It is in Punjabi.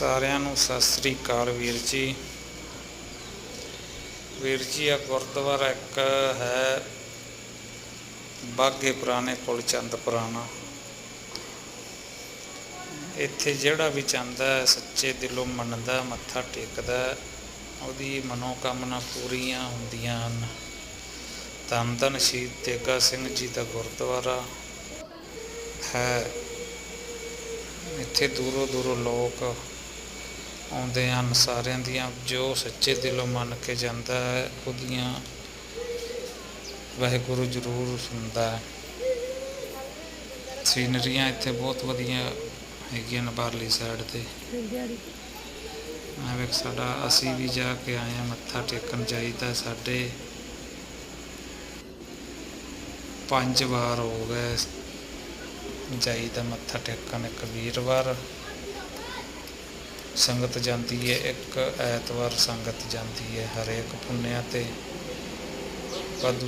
ਸਾਰਿਆਂ ਨੂੰ ਸਤਿ ਸ੍ਰੀ ਅਕਾਲ ਵੀਰ ਜੀ। ਵੀਰ ਜੀ ਆ ਗੁਰਦੁਆਰਾ ਇੱਕ ਹੈ ਬਾਗੇ ਪੁਰਾਣੇ ਕੋਲ ਚੰਦ ਪੁਰਾਣਾ। ਇੱਥੇ ਜਿਹੜਾ ਵੀ ਚੰਦਾ ਸੱਚੇ ਦਿਲੋਂ ਮੰਨਦਾ ਮੱਥਾ ਟੇਕਦਾ ਹੈ, ਉਹਦੀ ਮਨੋਕਾਮਨਾ ਪੂਰੀਆਂ ਹੁੰਦੀਆਂ ਹਨ। ਧੰਨ ਧੰਨ ਸ਼ਹੀਦ ਤੇਗਾ ਸਿੰਘ ਜੀ ਦਾ ਗੁਰਦੁਆਰਾ ਹੈ। ਇੱਥੇ ਦੂਰੋਂ ਦੂਰੋਂ ਲੋਕ ਆਉਂਦੇ ਹਨ ਸਾਰਿਆਂ ਦੀਆਂ, ਜੋ ਸੱਚੇ ਦਿਲੋਂ ਮੰਨ ਕੇ ਜਾਂਦਾ ਹੈ, ਉਹਦੀਆਂ ਵਾਹਿਗੁਰੂ ਜ਼ਰੂਰ ਸੁਣਦਾ ਹੈ। ਸੀਨਰੀਆਂ ਇੱਥੇ ਬਹੁਤ ਵਧੀਆ ਹੈਗੀਆਂ ਨੇ ਬਾਹਰਲੀ ਸਾਈਡ ਤੇ। ਮੈਂ ਵੇਖ ਸਾਡਾ, ਅਸੀਂ ਵੀ ਜਾ ਕੇ ਆਏ ਆ ਮੱਥਾ ਟੇਕਣ ਜਾਈਦਾ ਸਾਡੇ। ਪੰਜ ਵਾਰ ਹੋ ਗਏ ਜਾਈਦਾ ਮੱਥਾ ਟੇਕਣ ਇੱਕ ਵੀਰਵਾਰ। ਸੰਗਤ ਜਾਂਦੀ ਹੈ ਇੱਕ ਐਤਵਾਰ ਸੰਗਤ ਜਾਂਦੀ ਹੈ ਹਰੇਕ ਪੁੰਨਿਆ ਤੇ।